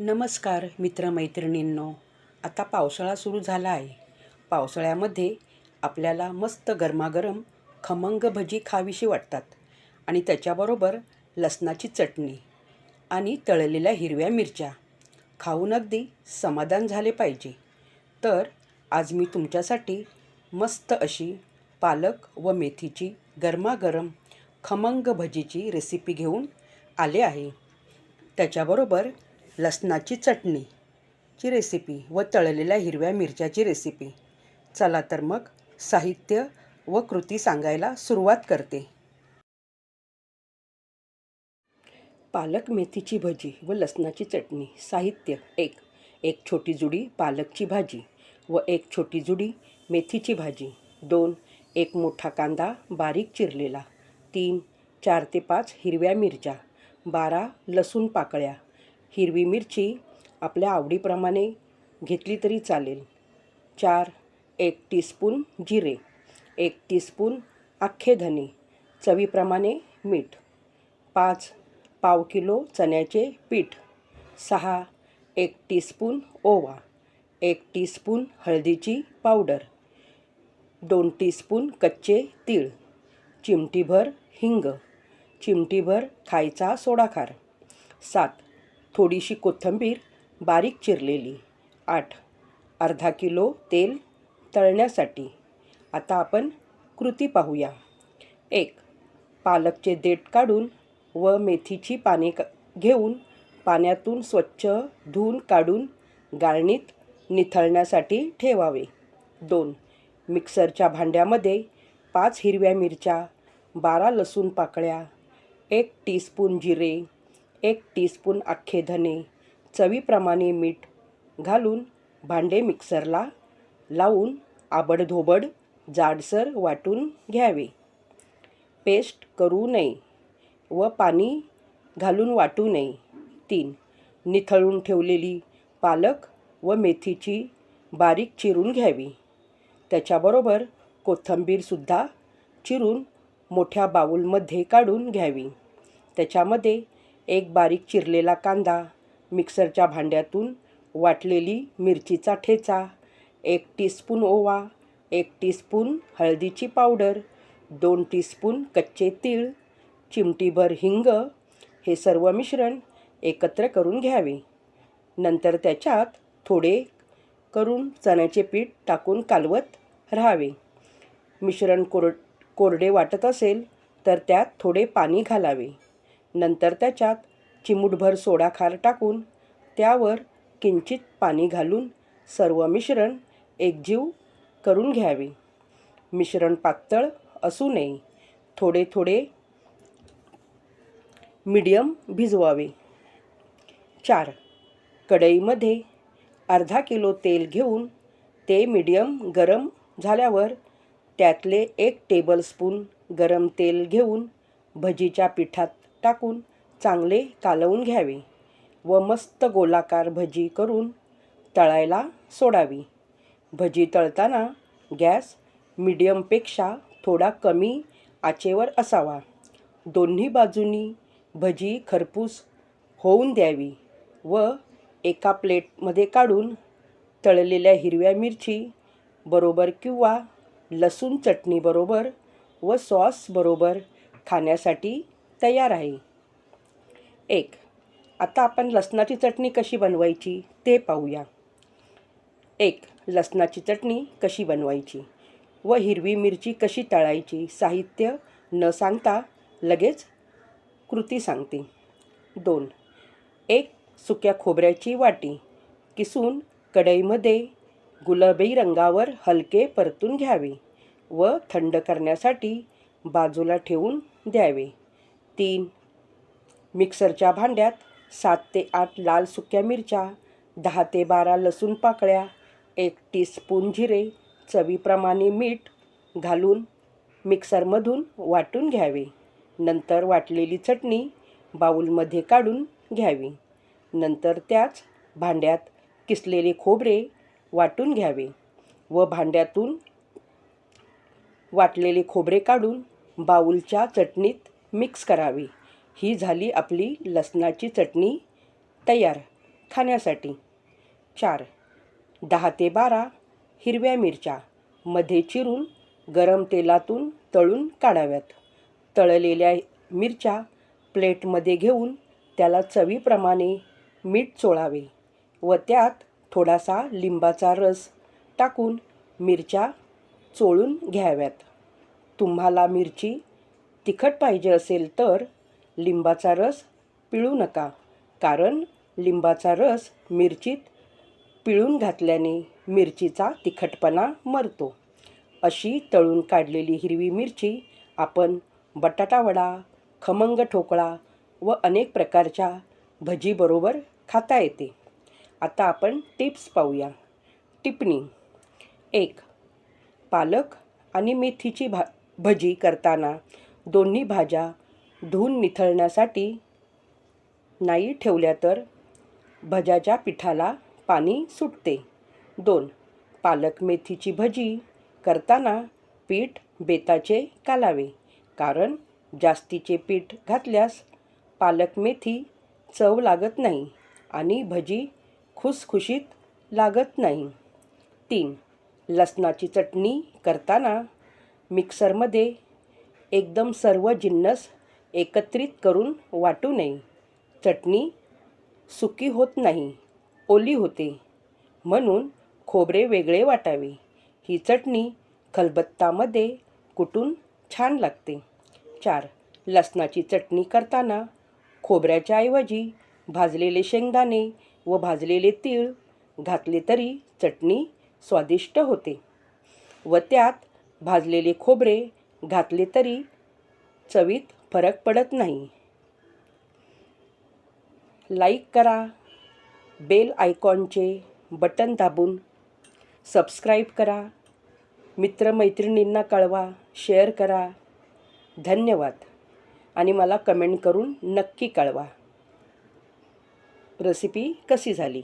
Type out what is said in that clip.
नमस्कार मित्रमैत्रिणींनो. आता पावसाळा सुरू झाला आहे. पावसाळ्यामध्ये आपल्याला मस्त गरमागरम खमंग भजी खावीशी वाटतात आणि त्याच्याबरोबर लसणाची चटणी आणि तळलेल्या हिरव्या मिरच्या. खाऊन अगदी समाधान झाले पाहिजे. तर आज मी तुमच्यासाठी मस्त अशी पालक व मेथीची गरमागरम खमंग भजीची रेसिपी घेऊन आले आहे. त्याच्याबरोबर लसणाची चटणीची रेसिपी व तळलेल्या हिरव्या मिरच्याची रेसिपी चला तर मग साहित्य व कृती सांगायला सुरुवात करते. पालक मेथीची भजी व लसणाची चटणी. साहित्य एक. एक छोटी जुडी पालकची भाजी व एक छोटी जुडी मेथीची भाजी. दोन. एक मोठा कांदा बारीक चिरलेला. तीन. चार ते पाच हिरव्या मिरच्या. बारा. लसूण पाकळ्या. हिरवी मिरची आपल्या आवडीप्रमाणे घेतली तरी चालेल. चार एक टीस्पून जिरे एक टीस्पून अख्खे धने चवीप्रमाणे मीठ. पाच पाव किलो चण्याचे पीठ. सहा एक टीस्पून ओवा एक टीस्पून हळदीची पावडर दोन टीस्पून कच्चे तीळ चिमटीभर हिंग चिमटीभर खायचा सोडाखार. सात थोडीशी कोथिंबीर बारीक चिरलेली. आठ. अर्धा किलो तेल तळण्यासाठी. आता आपण कृती पाहूया. एक. पालकचे देठ काढून व मेथीची पाने क घेऊन पाण्यातून स्वच्छ धुवून काढून गाळणीत निथळण्यासाठी ठेवावे. दोन. मिक्सरच्या भांड्यामध्ये पाच हिरव्या मिरच्या बारा लसूण पाकळ्या एक टीस्पून जिरे एक टीस्पून अख्खे धने चवीप्रमाणे मीठ घालून भांडे मिक्सरला लावून आबडधोबड जाडसर वाटून घ्यावे. पेस्ट करू नये व पाणी घालून वाटू नये. तीन निथळून ठेवलेली पालक व मेथीची बारीक चिरून घ्यावी. त्याच्याबरोबर कोथिंबीरसुद्धा चिरून मोठ्या बाऊलमध्ये काढून घ्यावी. त्याच्यामध्ये एक बारीक चिरलेला कांदा मिक्सरच्या भांड्यातून वाटलेली मिरचीचा ठेचा एक टीस्पून ओवा एक टीस्पून हळदीची पावडर दोन टीस्पून कच्चे तीळ चिमटीभर हिंग हे सर्व मिश्रण एकत्र करून घ्यावे. नंतर त्याच्यात थोडे करून चण्याचे पीठ टाकून कालवत राहावे. मिश्रण कोर कोरडे वाटत असेल तर त्यात थोडे पाणी घालावे. नंतर त्याच्यात चिमूटभर सोडा खार टाकून त्यावर किंचित पाणी घालून सर्व मिश्रण एकजीव करून घ्यावे. मिश्रण पातळ असू नये. थोडे थोडे मीडियम भिजवावे. चार. कढईमध्ये अर्धा किलो तेल घेऊन ते मीडियम गरम झाल्यावर त्यातले एक टेबलस्पून गरम तेल घेऊन भजीच्या पिठात टाकून चांगले कालवून घ्यावे व मस्त गोलाकार भजी करून तळायला सोडावी. भजी तळताना गॅस मिडियमपेक्षा थोडा कमी आचेवर असावा. दोन्ही बाजूंनी भजी खरपूस होऊन द्यावी व एका प्लेटमध्ये काढून तळलेल्या हिरव्या मिरची बरोबर किंवा लसूण चटणीबरोबर व सॉसबरोबर खाण्यासाठी तयार आहे. एक आता आपण लसणाची चटणी कशी बनवायची ते पाहूया. एक लसणाची चटणी कशी बनवायची व हिरवी मिरची कशी तळायची साहित्य न सांगता लगेच कृती सांगते. दोन एक सुक्या खोबऱ्याची वाटी किसून कढईमध्ये गुलाबी रंगावर हलके परतून घ्यावे व थंड करण्यासाठी बाजूला ठेवून द्यावे. तीन. मिक्सरच्या भांड्यात सात ते आठ लाल सुक्या मिरच्या दहा ते बारा लसूण पाकळ्या एक टीस्पून जिरे चवीप्रमाणे मीठ घालून मिक्सरमधून वाटून घ्यावे. नंतर वाटलेली चटणी बाऊलमध्ये काढून घ्यावी. नंतर त्याच भांड्यात किसलेले खोबरे वाटून घ्यावे व भांड्यातून वाटलेले खोबरे काढून बाऊलच्या चटणीत मिक्स करावी. ही झाली आपली लसणाची चटणी तयार खाण्यासाठी. चार. दहा ते बारा हिरव्या मिरच्या मध्ये चिरून गरम तेलातून तळून काढाव्यात. तळलेल्या मिरच्या प्लेटमध्ये घेऊन त्याला चवीप्रमाणे मीठ चोळावे व त्यात थोडासा लिंबाचा रस टाकून मिरच्या चोळून घ्याव्यात. तुम्हाला मिरची तिखट पाहिजे असेल तर लिंबाचा रस पिळू नका. कारण लिंबाचा रस मिरचीत पिळून घातल्याने मिरचीचा तिखटपणा मरतो. अशी तळून काढलेली हिरवी मिरची आपण बटाटावडा खमंग ठोकळा व अनेक प्रकारच्या भजीबरोबर खाता येते. आता आपण टिप्स पाहूया. टिपणी. एक पालक आणि मेथीची भा भजी करताना दोन्ही भाज्या धुवून निथळण्यासाठी नाही ठेवल्या तर भज्याच्या पिठाला पाणी सुटते. दोन पालक मेथीची भजी करताना पीठ बेताचे कालावे कारण जास्तीचे पीठ घातल्यास पालक मेथी चव लागत नाही आणि भजी खुसखुशीत लागत नाही. तीन लसणाची चटणी करताना मिक्सरमध्ये एकदम सर्व जिन्नस एकत्रित करून वाटू नये. चटणी सुकी होत नाही ओली होते. म्हणून खोबरे वेगळे वाटावे. ही चटणी खलबत्तामध्ये कुटून छान लागते. चार. लसणाची चटणी करताना खोबऱ्याच्या ऐवजी भाजलेले शेंगदाणे व भाजलेले तीळ घातले तरी चटणी स्वादिष्ट होते. व त्यात भाजलेले खोबरे घातले तरी चवीत फरक पडत नाही. लाईक करा बेल आयकॉनचे बटन दाबून सबस्क्राईब करा मित्रमैत्रिणींना कळवा शेअर करा. धन्यवाद. आणि मला कमेंट करून नक्की कळवा. रेसिपी कशी झाली?